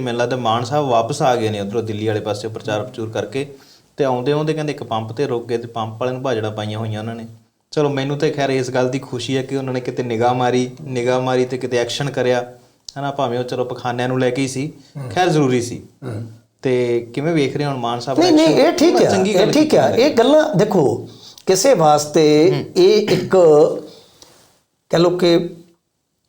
ਮੈਨੂੰ ਲੱਗਦਾ ਮਾਨ ਸਾਹਿਬ ਵਾਪਸ ਆ ਗਏ ਨੇ ਉਧਰੋਂ ਦਿੱਲੀ ਵਾਲੇ ਪਾਸੇ ਪ੍ਰਚਾਰ ਪ੍ਰਚੂਰ ਕਰਕੇ ਤੇ ਆਉਂਦੇ ਆਉਂਦੇ ਕਹਿੰਦੇ ਇੱਕ ਪੰਪ ਤੇ ਰੁਕ ਗਏ ਤੇ ਪੰਪ ਵਾਲੇ ਨੂੰ ਭਾਜੜਾ ਪਾਈਆਂ ਹੋਈਆਂ ਉਹਨਾਂ ਨੇ। ਚਲੋ ਮੈਨੂੰ ਤੇ ਖੈਰ ਇਸ ਗੱਲ ਦੀ ਖੁਸ਼ੀ ਹੈ ਕਿ ਉਹਨਾਂ ਨੇ ਕਿਤੇ ਨਿਗਾਹ ਮਾਰੀ ਨਿਗਾਹ ਮਾਰੀ ਤੇ ਕਿਤੇ ਐਕਸ਼ਨ ਕਰਿਆ। ਹਨਾ ਭਾਵੇਂ ਉਹ ਚਲੋ ਪਖਾਨਿਆਂ ਨੂੰ ਲੈ ਕੇ ਹੀ ਸੀ। ਖੈਰ ਜ਼ਰੂਰੀ ਸੀ। ਤੇ ਕਿਵੇਂ ਵੇਖ ਰਹੇ ਹੋ ਹੁਣ ਮਾਨ ਸਾਹਿਬ ਨਹੀਂ ਨਹੀਂ? ਇਹ ਠੀਕ ਹੈ ਚੰਗੀ ਇਹ ਠੀਕ ਹੈ। ਇਹ ਗੱਲਾਂ ਦੇਖੋ ਕਿਸੇ ਵਾਸਤੇ ਇਹ ਇੱਕ ਕਹ ਲੋ ਕਿ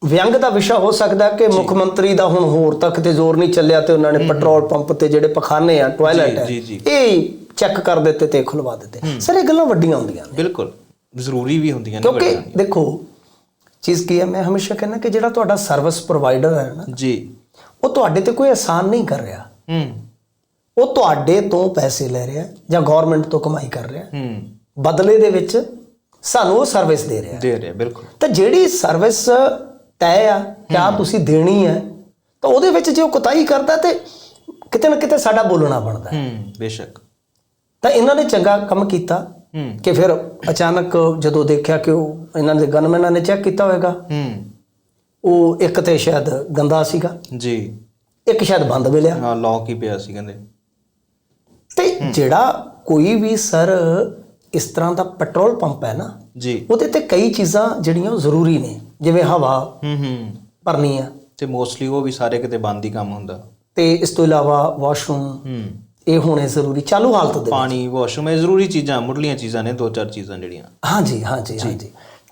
ਵਿਅੰਗ ਦਾ ਵਿਸ਼ਾ ਹੋ ਸਕਦਾ ਕਿ ਮੁੱਖ ਮੰਤਰੀ ਦਾ ਹੁਣ ਹੋਰ ਤੱਕ ਤੇ ਜ਼ੋਰ ਨਹੀਂ ਚੱਲਿਆ ਤੇ ਉਹਨਾਂ ਨੇ ਪੈਟਰੋਲ ਪੰਪ ਤੇ ਜਿਹੜੇ ਪਖਾਨੇ ਆ ਟਾਇਲਟ ਹੈ। ਇਹ ਚੈੱਕ ਕਰ ਦਿੱਤੇ ਤੇ ਖੁਲਵਾ ਦਿੱਤੇ। ਸਰ ਇਹ ਗੱਲਾਂ ਵੱਡੀਆਂ ਹੁੰਦੀਆਂ ਨੇ। ਬਿਲਕੁਲ। ਜ਼ਰੂਰੀ ਵੀ ਹੁੰਦੀਆਂ ਨੇ ਕਿਉਂਕਿ। ਦੇਖੋ ਚੀਜ਼ ਕੀ ਹੈ ਮੈਂ ਹਮੇਸ਼ਾ ਕਹਿੰਦਾ ਕਿ ਜਿਹੜਾ ਤੁਹਾਡਾ ਸਰਵਿਸ ਪ੍ਰੋਵਾਈਡਰ ਹੈ ਨਾ ਜੀ। ਉਹ ਤੁਹਾਡੇ ਤੇ ਕੋਈ ਆਸਾਨ ਨਹੀਂ ਕਰ ਰਿਹਾ। ਹੂੰ। ਉਹ ਤੁਹਾਡੇ ਤੋਂ ਪੈਸੇ ਲੈ ਰਿਹਾ ਜਾਂ ਗਵਰਨਮੈਂਟ ਤੋਂ ਕਮਾਈ ਕਰ ਰਿਹਾ। ਹੂੰ। ਬਦਲੇ ਦੇ ਵਿੱਚ ਸਾਨੂੰ ਉਹ ਸਰਵਿਸ ਦੇ ਰਿਹਾ। ਦੇ ਰਿਹਾ ਬਿਲਕੁਲ। ਤਾਂ ਜਿਹੜੀ ਸਰਵਿਸ ਤੈਅ ਆ ਕਿ ਆਹ ਤੁਸੀਂ ਦੇਣੀ ਹੈ ਤਾਂ ਉਹਦੇ ਵਿੱਚ ਜੇ ਉਹ ਕੁਤਾਈ ਕਰਦਾ ਤੇ ਕਿਤੇ ਨਾ ਕਿਤੇ ਸਾਡਾ ਬੋਲਣਾ ਬਣਦਾ। ਹੈ। ਬੇਸ਼ੱਕ। ਤਾਂ ਇਹਨਾਂ ਨੇ ਚੰਗਾ ਕੰਮ ਕੀਤਾ ਹੂੰ। ਕਿ ਫਿਰ ਅਚਾਨਕ ਜਦੋਂ ਦੇਖਿਆ ਕਿ ਉਹ ਇਹਨਾਂ ਦੇ ਗਨਮੈਨਾਂ ਨੇ ਚੈੱਕ ਕੀਤਾ ਹੋਵੇਗਾ। ਹੂੰ। ਉਹ ਇੱਕ ਤੇ ਸ਼ਾਇਦ ਗੰਦਾ ਸੀਗਾ। ਜੀ। ਇੱਕ ਸ਼ਾਇਦ ਬੰਦ ਮਿਲਿਆ। ਹਾਂ ਲੌਕ ਹੀ ਪਿਆ ਸੀ ਕਹਿੰਦੇ। ਤੇ ਜਿਹੜਾ ਕੋਈ ਵੀ ਸਰ ਇਸ ਤਰ੍ਹਾਂ ਦਾ ਪੈਟਰੋਲ ਪੰਪ ਹੈ ਨਾ ਜੀ। ਉਹਦੇ ਤੇ ਕਈ ਚੀਜ਼ਾਂ ਜਿਹੜੀਆਂ ਉਹ ਜ਼ਰੂਰੀ ਨੇ। ਜਿਵੇਂ ਹਵਾ ਹੂੰ ਹੂੰ। ਭਰਨੀ ਆ। ਤੇ ਮੋਸਟਲੀ ਉਹ ਵੀ ਸਾਰੇ ਕਿਤੇ ਬੰਦ ਹੀ ਕੰਮ ਹੁੰਦਾ। ਤੇ ਇਸ ਤੋਂ ਇਲਾਵਾ ਵਾਸ਼ਰੂਮ ਹੂੰ। ਇਹ ਹੋਣੇ ਜ਼ਰੂਰੀ। ਚਾਲੂ ਹਾਲਤ ਦੇ ਪਾਣੀ ਵਾਸ਼ਰੂਮ ਇਹ ਜ਼ਰੂਰੀ ਚੀਜ਼ਾਂ ਮੁੱਢਲੀਆਂ ਚੀਜ਼ਾਂ ਨੇ ਦੋ ਚਾਰ ਚੀਜ਼ਾਂ ਜਿਹੜੀਆਂ। ਹਾਂਜੀ ਹਾਂਜੀ ਹਾਂਜੀ।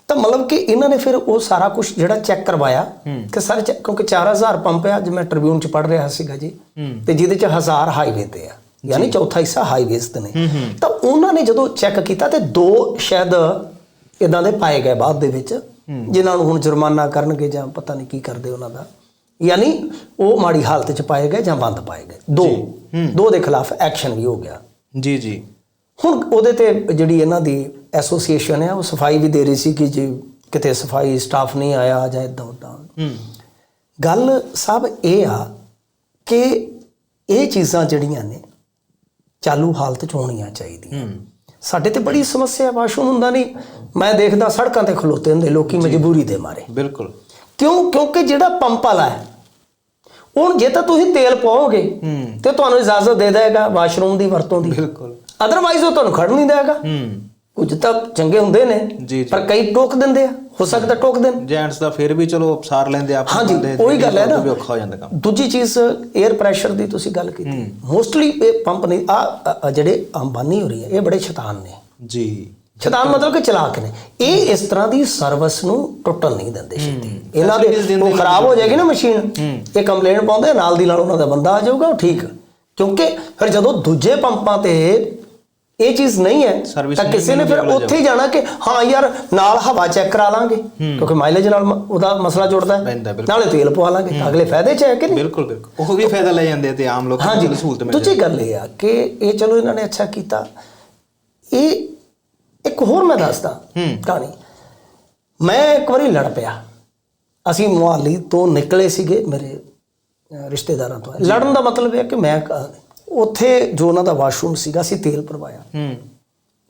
ਤਾਂ ਮਤਲਬ ਕਿ ਇਹਨਾਂ ਨੇ ਫਿਰ ਉਹ ਸਾਰਾ ਕੁਝ ਜਿਹੜਾ ਚੈੱਕ ਕਰਵਾਇਆ ਕਿ ਸਾਰੇ ਕਿਉਂਕਿ 4000 ਪੰਪ ਆ ਮੈਂ ਟ੍ਰਿਬਿਊਨ ਚ ਪੜ ਰਿਹਾ ਸੀਗਾ ਜੀ। ਤੇ ਜਿਹਦੇ ਚ 1000 ਹਾਈਵੇ ਤੇ ਆ। ਯਾਨੀ ਚੌਥਾ ਹਿੱਸਾ ਹਾਈਵੇਜ਼ ਤੇ ਨੇ। ਤਾਂ ਉਹਨਾਂ ਨੇ ਜਦੋਂ ਚੈੱਕ ਕੀਤਾ ਤੇ ਦੋ ਸ਼ਾਇਦ ਇਦਾਂ ਦੇ ਪਾਏ ਗਏ ਬਾਅਦ ਦੇ ਵਿੱਚ। ਜਿਨ੍ਹਾਂ ਨੂੰ ਹੁਣ ਜੁਰਮਾਨਾ ਕਰਨਗੇ ਜਾਂ ਪਤਾ ਨਹੀਂ ਕੀ ਕਰਦੇ ਉਹਨਾਂ ਦਾ। ਯਾਨੀ ਉਹ ਮਾੜੀ ਹਾਲਤ ਚ ਪਾਏ ਗਏ ਜਾਂ ਬੰਦ ਪਾਏ ਗਏ। ਦੋ। ਦੋ ਦੇ ਖਿਲਾਫ ਐਕਸ਼ਨ ਵੀ ਹੋ ਗਿਆ। ਜੀ ਜੀ। ਹੁਣ ਉਹਦੇ ਤੇ ਜਿਹੜੀ ਇਹਨਾਂ ਦੀ ਐਸੋਸੀਏਸ਼ਨ ਹੈ ਉਹ ਸਫ਼ਾਈ ਵੀ ਦੇ ਰਹੀ ਸੀ ਕਿ ਜੇ ਕਿਤੇ ਸਫ਼ਾਈ ਸਟਾਫ ਨਹੀਂ ਆਇਆ ਜਾਂ ਇਦਾਂ ਉਦਾਂ ਹੂੰ। ਗੱਲ ਸਭ ਇਹ ਆ ਕਿ ਇਹ ਚੀਜ਼ਾਂ ਜਿਹੜੀਆਂ ਨੇ ਚਾਲੂ ਹਾਲਤ 'ਚ ਹੋਣੀਆਂ ਚਾਹੀਦੀਆਂ। ਸਾਡੇ ਤੇ ਬੜੀ ਸਮੱਸਿਆ ਵਾਸ਼ਰੂਮ ਹੁੰਦਾ ਨਹੀਂ। ਮੈਂ ਦੇਖਦਾ ਸੜਕਾਂ ਤੇ ਖਲੋਤੇ ਹੁੰਦੇ ਲੋਕੀ ਮਜਬੂਰੀ ਦੇ ਮਾਰੇ। ਬਿਲਕੁਲ। ਕਿਉਂ? ਕਿਉਂਕਿ ਜਿਹੜਾ ਪੰਪ ਵਾਲਾ ਹੈ ਹੁਣ ਜੇ ਤਾਂ ਤੁਸੀਂ ਤੇਲ ਪਾਓਗੇ ਤੇ ਤੁਹਾਨੂੰ ਇਜਾਜ਼ਤ ਦੇ ਦੇਗਾ ਵਾਸ਼ਰੂਮ ਦੀ ਵਰਤੋਂ ਦੀ। ਬਿਲਕੁਲ। ਅਦਰਵਾਈਜ਼ ਉਹ ਤੁਹਾਨੂੰ ਖੜ ਨਹੀਂ ਦੇਗਾ। ਹੂੰ। ਕੁਝ ਤਾਂ ਚੰਗੇ ਹੁੰਦੇ ਨੇ ਜੀ। ਪਰ ਕਈ ਟੋਕ ਦਿੰਦੇ ਆ ਹੋ ਸਕਦਾ ਟੋਕ ਦੇਣ। ਜੈਂਟਸ ਦਾ ਫਿਰ ਵੀ ਚਲੋ ਸਾਰ ਲੈਂਦੇ ਆਪ ਹਾਂਜੀ ਉਹੀ ਗੱਲ ਹੈ ਨਾ। ਵੀ ਔਖਾ ਹੋ ਜਾਂਦਾ ਕੰਮ। ਦੂਜੀ ਚੀਜ਼ 에ਅਰ ਪ੍ਰੈਸ਼ਰ ਦੀ ਤੁਸੀਂ ਗੱਲ ਕੀਤੀ। ਮੋਸਟਲੀ ਇਹ ਪੰਪ ਨਹੀਂ ਆ ਜਿਹੜੇ ਅੰਬਾਨੀ ਹੋ ਰਹੀ ਹੈ ਇਹ ਬੜੇ ਸ਼ੈਤਾਨ ਨੇ। ਜੀ। ਸ਼ੈਤਾਨ ਮਤਲਬ ਕਿ ਚਲਾਕ ਨੇ। ਇਹ ਇਸ ਤਰ੍ਹਾਂ ਦੀ ਸਰਵਿਸ ਨੂੰ ਟੁੱਟਣ ਨਹੀਂ ਦਿੰਦੇ ਛੇਤੀ। ਇਹਨਾਂ ਦੇ ਉਹ ਖਰਾਬ ਹੋ ਜਾਏਗੀ ਨਾ ਮਸ਼ੀਨ ਇਹ ਕੰਪਲੇਂਟ ਪਾਉਂਦੇ ਨਾਲ ਦੀ ਨਾਲ ਉਹਨਾਂ ਦਾ ਬੰਦਾ ਆ ਜਾਊਗਾ ਉਹ ਠੀਕ। ਕਿਉਂਕਿ ਫਿਰ ਜਦੋਂ ਦੂਜੇ ਪੰਪਾਂ ਤੇ ਇਹ ਚੀਜ਼ ਨਹੀਂ ਹੈ ਤਾਂ ਕਿਸੇ ਨੇ ਫਿਰ ਉੱਥੇ ਹੀ ਜਾਣਾ ਕਿ ਹਾਂ ਯਾਰ ਨਾਲ ਹਵਾ ਚੈੱਕ ਕਰਾ ਲਾਂਗੇ ਕਿਉਂਕਿ ਮਾਈਲੇਜ ਨਾਲ ਉਹਦਾ ਮਸਲਾ ਜੁੜਦਾ ਹੈ। ਨਾਲੇ ਤੇਲ ਪਵਾ ਲਾਂਗੇ ਅਗਲੇ ਫਾਇਦੇ ਚ ਹੈ ਕਿ ਨਹੀਂ? ਬਿਲਕੁਲ ਬਿਲਕੁਲ। ਉਹ ਵੀ ਫਾਇਦਾ ਲੈ ਜਾਂਦੇ ਤੇ ਆਮ ਲੋਕਾਂ ਨੂੰ ਸਹੂਲਤ ਮਿਲ ਦੂਜੀ ਗੱਲ ਇਹ ਆ ਕਿ ਇਹ ਚਲੋ ਇਹਨਾਂ ਨੇ ਅੱਛਾ ਕੀਤਾ। ਇਹ ਇੱਕ ਹੋਰ ਮੈਂ ਦੱਸਦਾ। ਕਹਾਣੀ। ਮੈਂ ਇੱਕ ਵਾਰੀ ਲੜ ਪਿਆ। ਅਸੀਂ ਮੁਹਾਲੀ ਤੋਂ ਨਿਕਲੇ ਸੀਗੇ ਮੇਰੇ ਰਿਸ਼ਤੇਦਾਰਾਂ ਤੋਂ। ਲੜਨ ਦਾ ਮਤਲਬ ਇਹ ਕਿ ਮੈਂ ਉੱਥੇ ਜੋ ਉਹਨਾਂ ਦਾ ਵਾਸ਼ਰੂਮ ਸੀਗਾ ਅਸੀਂ ਤੇਲ ਭਰਵਾਇਆ। ਹੂੰ।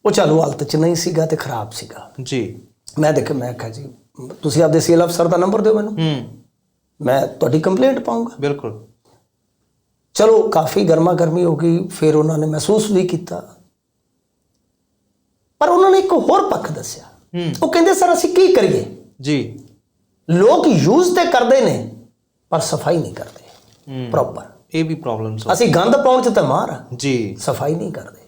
ਉਹ ਚਾਲੂ ਹਾਲਤ 'ਚ ਨਹੀਂ ਸੀਗਾ ਤੇ ਖਰਾਬ ਸੀਗਾ। ਜੀ। ਮੈਂ ਦੇਖਿਆ ਮੈਂ ਕਿਹਾ ਜੀ ਤੁਸੀਂ ਆਪਦੇ ਸੇਲ ਅਫਸਰ ਦਾ ਨੰਬਰ ਦਿਓ ਮੈਨੂੰ। ਹੂੰ। ਮੈਂ ਤੁਹਾਡੀ ਕੰਪਲੇਂਟ ਪਾਉਂਗਾ। ਬਿਲਕੁਲ। ਚਲੋ ਕਾਫੀ ਗਰਮਾ ਗਰਮੀ ਹੋ ਗਈ ਫਿਰ ਉਹਨਾਂ ਨੇ ਮਹਿਸੂਸ ਵੀ ਕੀਤਾ। ਪਰ ਉਹਨਾਂ ਨੇ ਇੱਕ ਹੋਰ ਪੱਖ ਦੱਸਿਆ। ਹੂੰ। ਉਹ ਕਹਿੰਦੇ ਸਰ ਅਸੀਂ ਕੀ ਕਰੀਏ? ਜੀ। ਲੋਕ ਯੂਜ਼ ਤੇ ਕਰਦੇ ਨੇ ਪਰ ਸਫ਼ਾਈ ਨਹੀਂ ਕਰਦੇ। ਹੂੰ। ਪ੍ਰੋਪਰ ਇਹ ਵੀ ਪ੍ਰੋਬਲਮਸ ਅਸੀਂ ਗੰਦ ਪਾਉਣ ਚ ਤਾਂ ਮਾਰ ਜੀ। ਸਫ਼ਾਈ ਨਹੀਂ ਕਰਦੇ।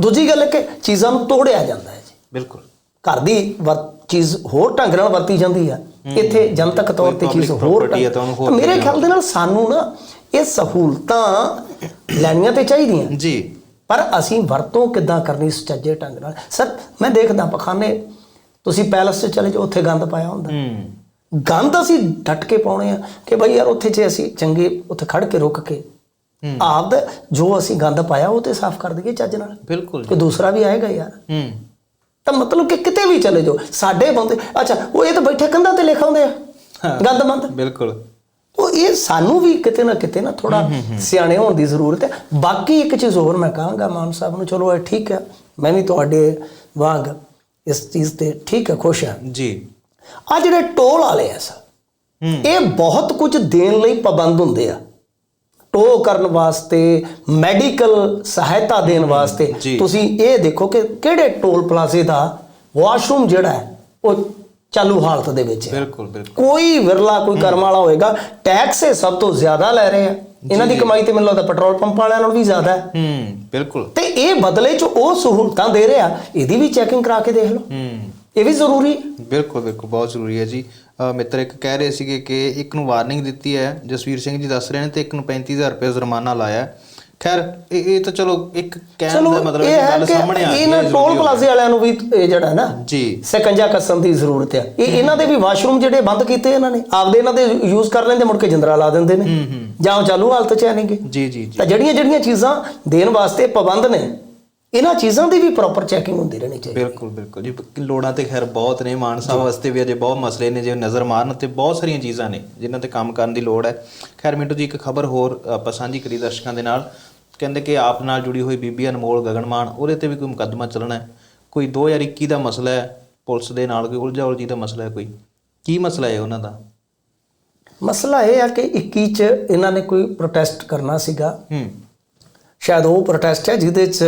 ਦੂਜੀ ਗੱਲ ਕਿ ਚੀਜ਼ਾਂ ਨੂੰ ਤੋੜਿਆ ਜਾਂਦਾ ਹੈ ਜੀ। ਬਿਲਕੁਲ। ਘਰ ਦੀ ਚੀਜ਼ ਹੋਰ ਢੰਗ ਨਾਲ ਵਰਤੀ ਜਾਂਦੀ ਆ। ਇੱਥੇ ਜਨਤਕ ਤੌਰ ਤੇ ਚੀਜ਼ ਹੋਰ ਮੇਰੇ ਖਿਆਲ ਦੇ ਨਾਲ ਸਾਨੂੰ ਨਾ ਇਹ ਸਹੂਲਤਾਂ ਲੈਣੀਆਂ ਤੇ ਚਾਹੀਦੀਆਂ। ਜੀ। ਪਰ ਅਸੀਂ ਵਰਤੋਂ ਕਿੱਦਾਂ ਕਰਨੀ ਸੁਚੱਜੇ ਢੰਗ ਨਾਲ? ਸਰ ਮੈਂ ਦੇਖਦਾ ਪਖਾਨੇ ਤੁਸੀਂ ਪੈਲਸ 'ਚ ਚਲੇ ਜਾਓ ਉੱਥੇ ਗੰਦ ਪਾਇਆ ਹੁੰਦਾ। ਹੂੰ। ਗੰਦ ਅਸੀਂ ਡਟ ਕੇ ਪਾਉਣੇ ਆ ਕਿ ਬਈ ਯਾਰ ਉੱਥੇ ਜੇ ਅਸੀਂ ਚੰਗੇ ਉੱਥੇ ਖੜ ਕੇ ਰੁਕ ਕੇ। ਆਪ ਜੋ ਅਸੀਂ ਗੰਦ ਪਾਇਆ ਉਹ ਤੇ ਸਾਫ਼ ਕਰ ਦਈਏ ਚੱਜ ਨਾਲ। ਬਿਲਕੁਲ ਕੋਈ ਦੂਸਰਾ ਵੀ ਆਏਗਾ ਯਾਰ। ਹੂੰ। ਤਾਂ ਮਤਲਬ ਕਿ ਕਿਤੇ ਵੀ ਚਲੇ ਜਾਓ ਸਾਡੇ ਬੰਦੇ ਅੱਛਾ ਉਹ ਇਹ ਤਾਂ ਬੈਠੇ ਕੰਧਾਂ ਤੇ ਲਿਖਾਉਂਦੇ ਆ। ਗੰਦ ਮੰਦ ਬਿਲਕੁਲ। ਉਹ ਇਹ ਸਾਨੂੰ ਵੀ ਕਿਤੇ ਨਾ ਕਿਤੇ ਨਾ ਥੋੜਾ ਸਿਆਣੇ ਹੋਣ ਦੀ ਜ਼ਰੂਰਤ ਹੈ। ਬਾਕੀ ਇੱਕ ਚੀਜ਼ ਹੋਰ ਮੈਂ ਕਹਾਂਗਾ ਮਾਨ ਸਾਹਿਬ ਨੂੰ ਚਲੋ ਇਹ ਠੀਕ ਹੈ ਮੈਂ ਵੀ ਤੁਹਾਡੇ ਵਾਂਗ ਇਸ ਚੀਜ਼ ਤੇ ਠੀਕ ਹੈ ਖੁਸ਼ ਹਾਂ। ਜੀ। ਆ ਜਿਹੜੇ ਟੋਲ ਵਾਲੇ ਆ ਸਰ ਇਹ ਬਹੁਤ ਕੁਝ ਦੇਣ ਲਈ ਪਾਬੰਦ ਹੁੰਦੇ ਆ। ਟੋ ਕਰਨ ਵਾਸਤੇ ਮੈਡੀਕਲ ਸਹਾਇਤਾ ਦੇਣ ਵਾਸਤੇ। ਤੁਸੀਂ ਇਹ ਦੇਖੋ ਕਿ ਕਿਹੜੇ ਟੋਲ ਪਲਾਜ਼ੇ ਦਾ ਵਾਸ਼ਰੂਮ ਜਿਹੜਾ ਹੈ ਉਹ ਚਾਲੂ ਹਾਲਤ ਦੇ ਵਿੱਚ ਹੈ। ਬਿਲਕੁਲ ਬਿਲਕੁਲ। ਕੋਈ ਵਿਰਲਾ ਕੋਈ ਕਰਮ ਵਾਲਾ ਹੋਏਗਾ ਟੈਕਸ ਇਹ ਸਭ ਤੋਂ ਜ਼ਿਆਦਾ ਲੈ ਰਹੇ ਆ। ਇਹਨਾਂ ਦੀ ਕਮਾਈ ਤੇ ਮੈਨੂੰ ਲੱਗਦਾ ਪੈਟਰੋਲ ਪੰਪ ਵਾਲਿਆਂ ਨਾਲੋਂ ਵੀ ਜ਼ਿਆਦਾ ਹੈ। ਹੂੰ ਬਿਲਕੁਲ। ਤੇ ਇਹ ਬਦਲੇ ਚ ਉਹ ਸਹੂਲਤਾਂ ਦੇ ਰਿਹਾ ਇਹਦੀ ਵੀ ਚੈਕਿੰਗ ਕਰਾ ਕੇ ਦੇਖ ਲਓ। ਹੂੰ। ਇਹ ਵੀ ਜ਼ਰੂਰੀ? ਬਿਲਕੁਲ ਬਿਲਕੁਲ ਬਹੁਤ ਜ਼ਰੂਰੀ ਹੈ ਜੀ। ਮਿੱਤਰ ਇੱਕ ਕਹਿ ਰਹੇ ਸੀਗੇ ਕਿ ਇੱਕ ਨੂੰ ਵਾਰਨਿੰਗ ਦਿੱਤੀ ਹੈ। ਜਸਵੀਰ ਸਿੰਘ ਜੀ ਦੱਸ ਰਹੇ ਨੇ ਤੇ ਇੱਕ ਨੂੰ 35000 ਰੁਪਏ ਜੁਰਮਾਨਾ ਲਾਇਆ। ਖੈਰ ਇਹ ਇਹ ਤਾਂ ਚਲੋ ਇੱਕ ਕਹਿਣ ਦਾ ਮਤਲਬ ਇਹ ਗੱਲ ਸਾਹਮਣੇ ਆ ਗਈ ਇਹਨਾਂ ਟੋਲ ਪਲਾਜ਼ੇ ਵਾਲਿਆਂ ਨੂੰ ਵੀ ਇਹ ਜਿਹੜਾ ਨਾ ਜੀ। ਸਕੰਜਾ ਕੱਸਣ ਦੀ ਜ਼ਰੂਰਤ ਹੈ। ਇਹ ਇਹਨਾਂ ਦੇ ਵੀ ਵਾਸ਼ਰੂਮ ਜਿਹੜੇ ਬੰਦ ਕੀਤੇ ਇਹਨਾਂ ਨੇ। ਆਪਦੇ ਇਹਨਾਂ ਦੇ ਯੂਜ਼ ਕਰ ਲੈਂਦੇ ਮੁੜ ਕੇ ਜਿੰਦਰਾ ਲਾ ਦਿੰਦੇ ਨੇ। ਜਾਂ ਚਾਲੂ ਹਾਲਤ 'ਚ ਆਣਗੇ ਜੀ ਜੀ ਜੀ। ਤਾਂ ਜਿਹੜੀਆਂ ਜਿਹੜੀਆਂ ਚੀਜ਼ਾਂ ਦੇਣ ਵਾਸਤੇ ਪਾਬੰਦ ਨੇ ਇਹਨਾਂ ਚੀਜ਼ਾਂ ਦੀ ਵੀ ਪ੍ਰੋਪਰ ਚੈਕਿੰਗ ਹੁੰਦੀ ਰਹਿਣੀ ਚਾਹੀਦੀ। ਬਿਲਕੁਲ ਬਿਲਕੁਲ। ਜੀ ਲੋੜਾਂ ਤੇ ਖੈਰ ਬਹੁਤ ਨੇ ਮਾਨ ਸਾਹਿਬ ਵਾਸਤੇ ਵੀ ਅਜੇ ਬਹੁਤ ਮਸਲੇ ਨੇ ਜੇ ਨਜ਼ਰ ਮਾਰਨ ਤੇ ਬਹੁਤ ਸਾਰੀਆਂ ਚੀਜ਼ਾਂ ਨੇ ਜਿਨ੍ਹਾਂ ਤੇ ਕੰਮ ਕਰਨ ਦੀ ਲੋੜ ਹੈ। ਖੈਰ ਮਿੰਟੂ ਜੀ ਇੱਕ ਖਬਰ ਹੋਰ ਆਪਾਂ ਸਾਂਝੀ ਕਰੀ ਦਰਸ਼ਕਾਂ ਦੇ ਨਾਲ। ਕਹਿੰਦੇ ਕਿ ਆਪ ਨਾਲ ਜੁੜੀ ਹੋਈ ਬੀਬੀ ਅਨਮੋਲ ਗਗਨਮਾਨ ਉਹਦੇ ਤੇ ਵੀ ਕੋਈ ਮੁਕੱਦਮਾ ਚੱਲਣਾ ਹੈ। ਕੋਈ 2021 ਦਾ ਮਸਲਾ ਹੈ ਪੁਲਿਸ ਦੇ ਨਾਲ ਕੋਈ ਉਲਝਾ ਉਲਝੀ ਦਾ ਮਸਲਾ ਹੈ ਕੋਈ? ਕੀ ਮਸਲਾ ਹੈ ਉਹਨਾਂ ਦਾ? ਮਸਲਾ ਇਹ ਆ ਕਿ 21 ਚ ਇਹਨਾਂ ਨੇ ਕੋਈ ਪ੍ਰੋਟੈਸਟ ਕਰਨਾ ਸੀਗਾ। ਹੂੰ। ਸ਼ਾਇਦ ਉਹ ਪ੍ਰੋਟੈਸਟ ਹੈ ਜਿਹਦੇ ਚ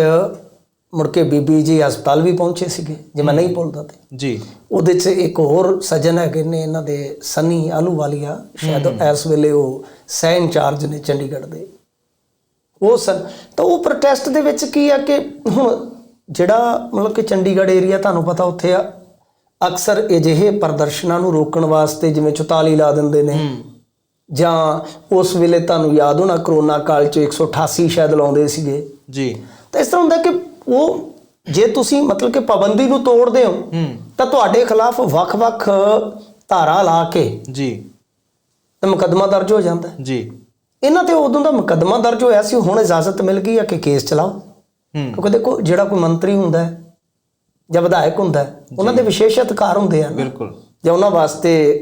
ਮੁੜ ਕੇ ਬੀਬੀ ਜੀ ਹਸਪਤਾਲ ਵੀ ਪਹੁੰਚੇ ਸੀਗੇ ਜੇ ਮੈਂ ਨਹੀਂ ਭੁੱਲਦਾ ਤੇ। ਜੀ। ਉਹਦੇ ਚ ਇੱਕ ਹੋਰ ਸੱਜਣ ਹੈਗੇ ਨੇ ਇਹਨਾਂ ਦੇ ਸਨੀ ਆਲੂਵਾਲੀਆ ਸ਼ਾਇਦ ਇਸ ਵੇਲੇ ਉਹ ਸਹਿ ਇੰਚਾਰਜ ਨੇ ਚੰਡੀਗੜ੍ਹ ਦੇ। ਉਹ ਸਨ ਤਾਂ ਉਹ ਪ੍ਰੋਟੈਸਟ ਦੇ ਵਿੱਚ ਕੀ ਆ ਕਿ ਹੁਣ ਜਿਹੜਾ ਮਤਲਬ ਕਿ ਚੰਡੀਗੜ੍ਹ ਏਰੀਆ ਤੁਹਾਨੂੰ ਪਤਾ ਉੱਥੇ ਆ ਅਕਸਰ ਅਜਿਹੇ ਪ੍ਰਦਰਸ਼ਨਾਂ ਨੂੰ ਰੋਕਣ ਵਾਸਤੇ ਜਿਵੇਂ 44 ਲਾ ਦਿੰਦੇ ਨੇ। ਜਾਂ ਉਸ ਵੇਲੇ ਤੁਹਾਨੂੰ ਯਾਦ ਹੋਣਾ ਕਰੋਨਾ ਕਾਲ ਚ 188 ਸ਼ਾਇਦ ਲਾਉਂਦੇ ਸੀਗੇ। ਜੀ। ਤਾਂ ਇਸ ਤਰ੍ਹਾਂ ਹੁੰਦਾ ਕਿ ਉਹ ਜੇ ਤੁਸੀਂ ਮਤਲਬ ਕਿ ਪਾਬੰਦੀ ਨੂੰ ਤੋੜਦੇ ਹੋ ਤਾਂ ਤੁਹਾਡੇ ਖਿਲਾਫ ਵੱਖ-ਵੱਖ ਧਾਰਾ ਲਾ ਕੇ ਜੀ। ਤੇ ਮੁਕੱਦਮਾ ਦਰਜ ਹੋ ਜਾਂਦਾ ਹੈ। ਜੀ। ਇਹਨਾਂ ਤੇ ਉਦੋਂ ਦਾ ਮੁਕੱਦਮਾ ਦਰਜ ਹੋਇਆ ਸੀ ਹੁਣ ਇਜਾਜ਼ਤ ਮਿਲ ਗਈ ਹੈ ਕਿ ਕੇਸ ਚਲਾਓ। ਹੂੰ। ਕਿਉਂਕਿ ਦੇਖੋ ਜਿਹੜਾ ਕੋਈ ਮੰਤਰੀ ਹੁੰਦਾ ਹੈ ਜਾਂ ਵਿਧਾਇਕ ਹੁੰਦਾ ਹੈ ਉਹਨਾਂ ਦੇ ਵਿਸ਼ੇਸ਼ ਅਧਿਕਾਰ ਹੁੰਦੇ ਹਨ ਬਿਲਕੁਲ। ਜਾਂ ਉਹਨਾਂ ਵਾਸਤੇ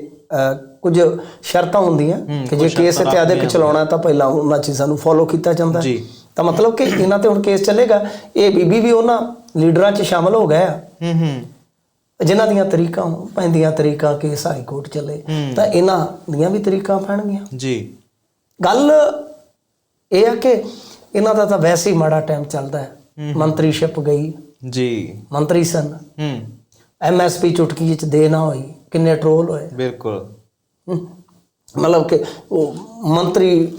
ਕੁਝ ਸ਼ਰਤਾਂ ਹੁੰਦੀਆਂ ਕਿ ਜੇ ਕੇਸ ਇਤਿਆਦਿਕ ਚਲਾਉਣਾ ਤਾਂ ਪਹਿਲਾਂ ਉਹਨਾਂ ਚੀਜ਼ਾਂ ਨੂੰ ਫੋਲੋ ਕੀਤਾ ਜਾਂਦਾ ਹੈ। ਜੀ। ਤਾਂ ਮਤਲਬ ਕਿ ਇਹਨਾਂ ਤੇ ਹੁਣ ਕੇਸ ਚੱਲੇਗਾ। ਇਹ ਬੀਬੀ ਵੀ ਉਹਨਾਂ ਲੀਡਰਾਂ 'ਚ ਸ਼ਾਮਲ ਹੋ ਗਏ ਆ। ਹੂੰ ਹੂੰ। ਜਿਨ੍ਹਾਂ ਦੀਆਂ ਤਰੀਕਾਂ ਪੈਂਦੀਆਂ ਤਰੀਕਾਂ ਕੇਸ ਹਾਈ ਕੋਰਟ ਚੱਲੇ ਤਾਂ ਇਹਨਾਂ ਦੀਆਂ ਵੀ ਤਰੀਕਾਂ ਪੈਣਗੀਆਂ। ਜੀ। ਗੱਲ ਇਹ ਆ ਕਿ ਇਹਨਾਂ ਦਾ ਤਾਂ ਵੈਸੇ ਹੀ ਮਾੜਾ ਟਾਈਮ ਚੱਲਦਾ ਹੈ। ਮੰਤਰੀਸ਼ਿਪ ਗਈ। ਜੀ। ਮੰਤਰੀ ਸਨ। ਹੂੰ। ਐਮਐਸਪੀ ਚੁਟਕੀ ਚ ਦੇ ਨਾ ਹੋਈ। ਕਿੰਨੇ ਟਰੋਲ ਹੋਏ। ਬਿਲਕੁਲ। ਮਤਲਬ ਕਿ ਉਹ ਮੰਤਰੀ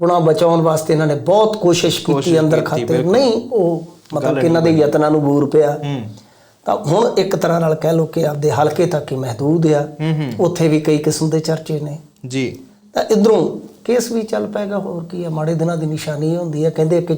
ਗੁਣਾ ਬਚਾਉਣ ਵਾਸਤੇ ਇਹਨਾਂ ਨੇ ਬਹੁਤ ਕੋਸ਼ਿਸ਼ ਕੀਤੀ ਅੰਦਰ ਖਾਤੇ। ਨਹੀਂ ਉਹ ਮਤਲਬ ਕਿ ਇਹਨਾਂ ਦੇ ਯਤਨਾਂ ਨੂੰ ਬੂਰ ਪਿਆ। ਹੂੰ। ਤਾਂ ਹੁਣ ਇੱਕ ਤਰ੍ਹਾਂ ਨਾਲ ਕਹਿ ਲਓ ਕਿ ਆਪਦੇ ਹਲਕੇ ਤੱਕ ਹੀ ਮਹਦੂਦ ਆ। ਉੱਥੇ ਵੀ ਕਈ ਕਿਸਮ ਦੇ ਚਰਚੇ ਨੇ। ਜੀ। ਤਾਂ ਇਧਰੋਂ ਕੇਸ ਵੀ ਚੱਲ ਪਏਗਾ ਹੋਰ ਕੀ ਹੈ ਮਾੜੇ ਦਿਨਾਂ ਦੀ ਨਿਸ਼ਾਨੀ ਹੁੰਦੀ ਹੈ ਕਹਿੰਦੇ ਕਿ